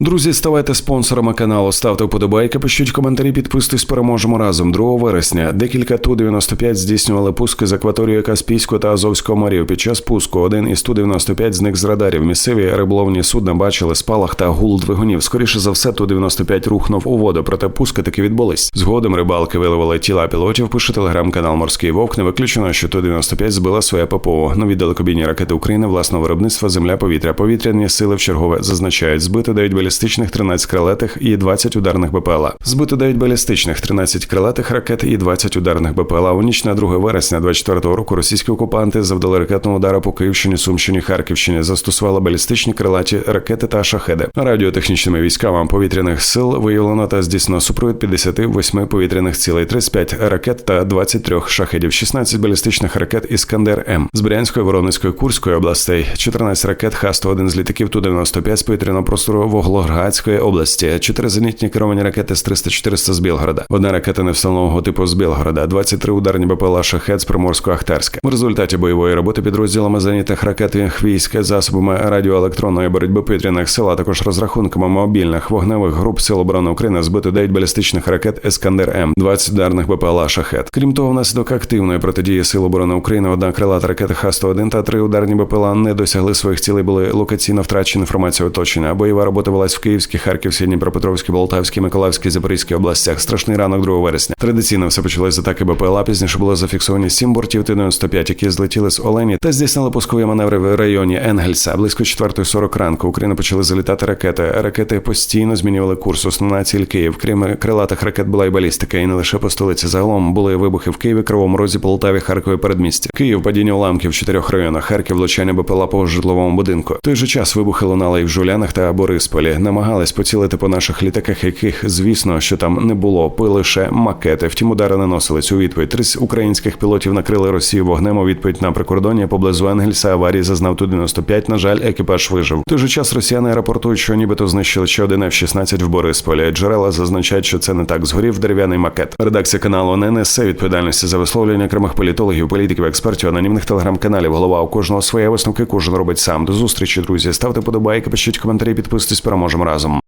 Друзі, ставайте спонсорами каналу, ставте вподобайки, пишіть коментарі, підписуйтесь, переможемо разом. 2 вересня декілька Ту-95 здійснювали пуски з акваторії Каспійського та Азовського морів. Під час пуску один із Ту-95 зник з радарів. Місцеві риболовні судна бачили спалах та гул двигунів. Скоріше за все, Ту-95 рухнув у воду, проте пуски таки відбулись. Згодом рибалки виявили тіла пілотів. Пише телеграм-канал Морський Вовк. Не виключено, що Ту-95 збила своє ППО. Нові далекобійні ракети України власного виробництва Земля повітря. Повітряні сили в чергове зазначають. Збито 9 балістичних, 13 крилатих і 20 ударних БПЛА. Збито 9 балістичних, 13 крилатих ракет і 20 ударних БПЛА. У ніч на 2 вересня 24 року російські окупанти завдали ракетного удару по Київщині, Сумщині, Харківщині. Застосували балістичні крилаті ракети та шахеди. Радіотехнічними військами повітряних сил виявлено та здійснено супровід 58 повітряних цілей, 35 ракет та 23 шахедів, 16 балістичних ракет Іскандер М з Брянської, Воронезької, Курської областей, 14 ракет Х-101 з літаків Ту-95 з повітряного простору Воглоградської області, 4 зенітні керовані ракети з 300-400 з Білгорода, одна ракета невстановленого типу з Білгорода, 23 ударні БПЛА «Шахет» з Приморсько-Ахтарська. В результаті бойової роботи підрозділами зенітних ракетних військ, засобами радіоелектронної боротьби повітряних сил, а також розрахунками мобільних вогневих груп Сил оборони України збито 9 балістичних ракет Ескандер М, 20 ударних БПЛА «Шахет». Крім того, внаслідок активної протидії Сил оборони України одна крилата ракета Х-101 та три ударні БПЛА не досягли своїх цілей, були локаційно втрачені інформацію оточення. Бойова робота велась в Київській, Харківській, Дніпропетровській, Полтавській, Миколаївській, Запорізькій областях. Страшний ранок 2 вересня. Традиційно все почалось з атаки БПЛА. Пізніше було зафіксовані сім бортів Т-95, які злетіли з Олені та здійснили пускові маневри в районі Енгельса. Близько 4.40 ранку Україна почали залітати ракети. Ракети постійно змінювали курс. Основна ціль Київ. Крім крилатих ракет була й балістика, і не лише по столиці. Загалом були вибухи в Києві, Кривому Розі, Полтаві, Харкові, передмісті. Київ падіння уламків в чотирьох районах. Харків влучання БПЛА по житловому будинку. В той же час вибухи лунали і в Жулянах та Борисполі. Намагались поцілити по наших літаках, яких звісно, що там не було. Пили лише макети. Втім, удари наносились у відповідь. 30 українських пілотів накрили Росію вогнем у відповідь на прикордоння поблизу Енгельса. Аварії зазнав Ту-95. На жаль, екіпаж вижив. В той же час росіяни рапортують, що нібито знищили ще один F-16 в Борисполі. Джерела зазначають, що це не так. Згорів дерев'яний макет. Редакція каналу не несе відповідальності за висловлення окремих політологів, політиків, експертів, анонімних телеграм-каналів. Голова у кожного своє висновки, кожен робить сам. До зустрічі, друзі. Ставте подобайки, пишіть коментарі, підписуйтесь, переможемо разом.